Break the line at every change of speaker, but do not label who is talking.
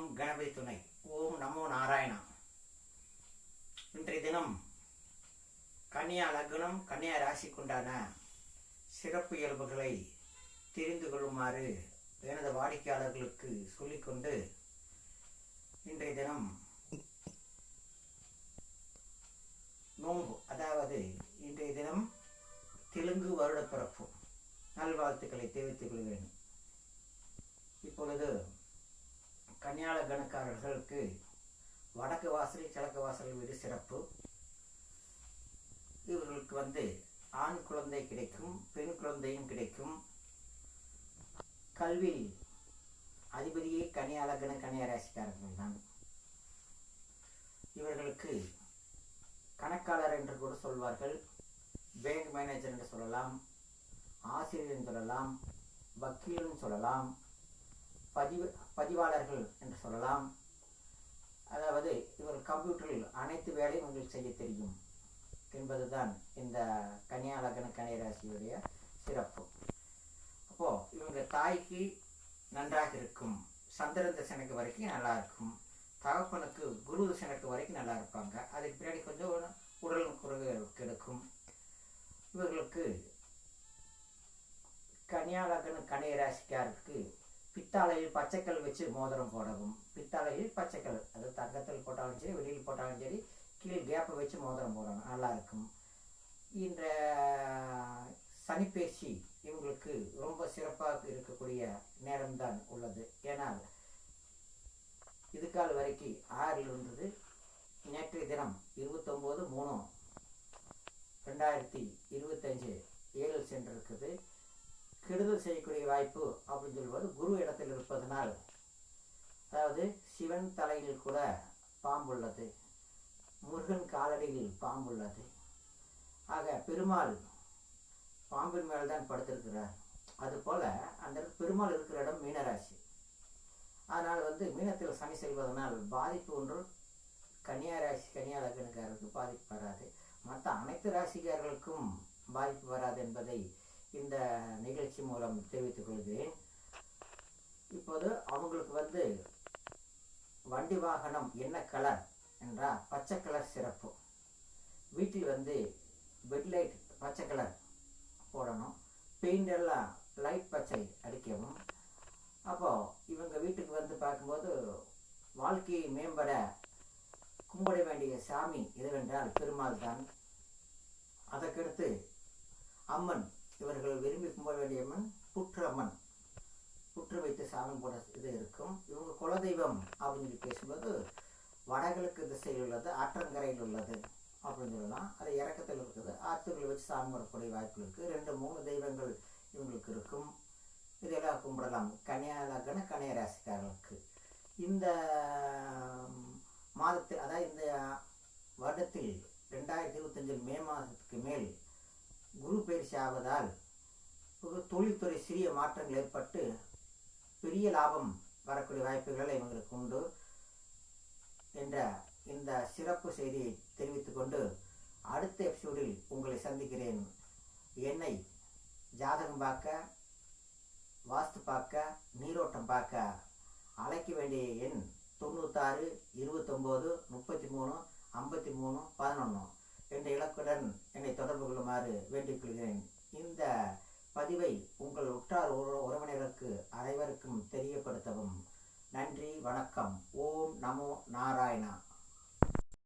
ஓம் கணபதி துணை. ஓம் நமோ நாராயணா இன்றைய தினம் கன்னியா லக்னம் கன்னியா ராசிக்குண்டான சிறப்பு இயல்புகளை தெரிந்து கொள்ளுமாறு எனது வாடிக்கையாளர்களுக்கு சொல்லிக்கொண்டு இன்றைய தினம் நோம்பு அதாவது இன்றைய தினம் தெலுங்கு வருடப்பிறப்பு. நல்வாழ்த்துக்களை தெரிவித்துக் கொள்கிறேன். இப்பொழுது கன்னியாள கணக்காரர்களுக்கு வடக்கு வாசல் கிழக்கு வாசல் வீடு சிறப்பு. இவர்களுக்கு வந்து ஆண் குழந்தை கிடைக்கும் பெண் குழந்தையும் கிடைக்கும். கல்வி அதிபதியே கன்னியாளகன கன்னியாராசிக்காரர்கள் தான். இவர்களுக்கு கணக்காளர் என்று கூட சொல்வார்கள் பேங்க் மேனேஜர் என்று சொல்லலாம் ஆசிரியர் சொல்லலாம் வக்கீல்னு சொல்லலாம் பதிவு பதிவாளர்கள் என்று சொல்லலாம். அதாவது இவர் கம்ப்யூட்டரில் அனைத்து வேலையும் உங்களுக்கு செய்ய தெரியும் என்பதுதான் இந்த கன்னியாலகன கன்னியராசியுடைய சிறப்பு. அப்போ இவங்க தாய்க்கு நன்றாக இருக்கும். சந்திர தசனுக்கு வரைக்கும் நல்லா இருக்கும். தகப்பனுக்கு குரு தசனுக்கு வரைக்கும் நல்லா இருப்பாங்க. அதுக்கு பின்னாடி கொஞ்சம் உடல் குறைவு கிடைக்கும். இவர்களுக்கு கன்னியாலகன கன்னியராசிக்காருக்கு பித்தாலையில் பச்சைக்கல் வச்சு மோதிரம் போடவும். பித்தாலையில் பச்சைக்கல். அது தங்கத்தில் போட்டாலும் சரி வெளியில் போட்டாலும் சரி கீழே கேப்பை வச்சு மோதிரம் போடணும். நல்லா இருக்கும். இந்த சனிப்பேசி இவங்களுக்கு ரொம்ப சிறப்பாக இருக்கக்கூடிய நேரம்தான் உள்ளது. ஏனால் இதுக்கால் வரைக்கும் ஆறில் இருந்தது. நேற்றைய தினம் இருபத்தொம்போது மூணு ரெண்டாயிரத்தி இருபத்தஞ்சு ஏழு செய்யக்கூடிய வாய்ப்பு அப்படின்னு சொல்லுவது குரு இடத்தில் இருப்பதனால் அதாவது சிவன் தலையில் கூட பாம்புள்ளது முருகன் காலடியில் பாம்புள்ளது ஆக பெருமாள் பாம்பின் மேல் தான் படுத்திருக்கிறார். அதுபோல் அந்த பெருமாள் இருக்கிற இடம் மீனராசி. அதனால் வந்து மீனத்தில் சனி செல்வதனால் பாதிப்பு ஒன்று கன்னியா ராசி கன்னியா லக்னக்காரருக்கு பாதிப்பு வராது. மற்ற அனைத்து ராசிக்காரர்களுக்கும் பாதிப்பு வராது என்பதை இந்த நிகழ்ச்சி மூலம் தெரிவித்துக் கொள்கிறேன். இப்போது அவங்களுக்கு வந்து வண்டி வாகனம் என்ன கலர் என்றால் பச்சை கலர் சிறப்பு. வீட்டில் வந்து பெட்லைட் பச்சை கலர் போடணும். பெயிண்ட் எல்லாம் லைட் பச்சை அடிக்கவும். அப்போது இவங்க வீட்டுக்கு வந்து பார்க்கும்போது வாழ்க்கையை மேம்பட கும்பிட வேண்டிய சாமி எதுவென்றால் பெருமாள் தான் அதற்கடுத்து அம்மன் இவர்கள் விரும்பி கும்பிட வேண்டிய அம்மன் புற்று வைத்து சாமி போட இது இருக்கும். இவங்க குலதெய்வம் அப்படின்னு சொல்லி பேசும்போது வடகிழக்கு திசையில் உள்ளது ஆற்றங்கரையில் உள்ளது அப்படின்னு சொல்லலாம். அது இறக்கத்தில் இருக்குது. ஆற்றுகளை வச்சு சாமி வரக்கூடிய வாய்ப்பு இருக்குது ரெண்டு மூணு தெய்வங்கள் இவங்களுக்கு இருக்கும். இதெல்லாம் கும்பிடலாம். கன்னியாலக்கன கன்னியா ராசிக்காரர்களுக்கு. இந்த மாதத்தில் அதாவது இந்த வருடத்தில் ரெண்டாயிரத்தி இருபத்தஞ்சில் மே மாதத்துக்கு மேல் குரு பயிற்சி ஆவதால் ஒரு தொழில்துறை சிறிய மாற்றங்கள் ஏற்பட்டு பெரிய லாபம் வரக்கூடிய வாய்ப்புகளை இவங்களுக்கு உண்டு என்ற இந்த சிறப்பு செய்தியை தெரிவித்துக் கொண்டு அடுத்த எபிசோடில் உங்களை சந்திக்கிறேன். என்னை ஜாதகம் பார்க்க வாஸ்து பார்க்க நீரோட்டம் பார்க்க அழைக்க வேண்டிய எண் தொண்ணூத்தாறு இருபத்தொம்போது முப்பத்தி மூணு ஐம்பத்தி மூணு பதினொன்று என்ற இலக்குடன் என்னை தொடர்பு கொள்ளுமாறு வேண்டிக் கொள்கிறேன். இந்த பதிவை உங்கள் உற்றார்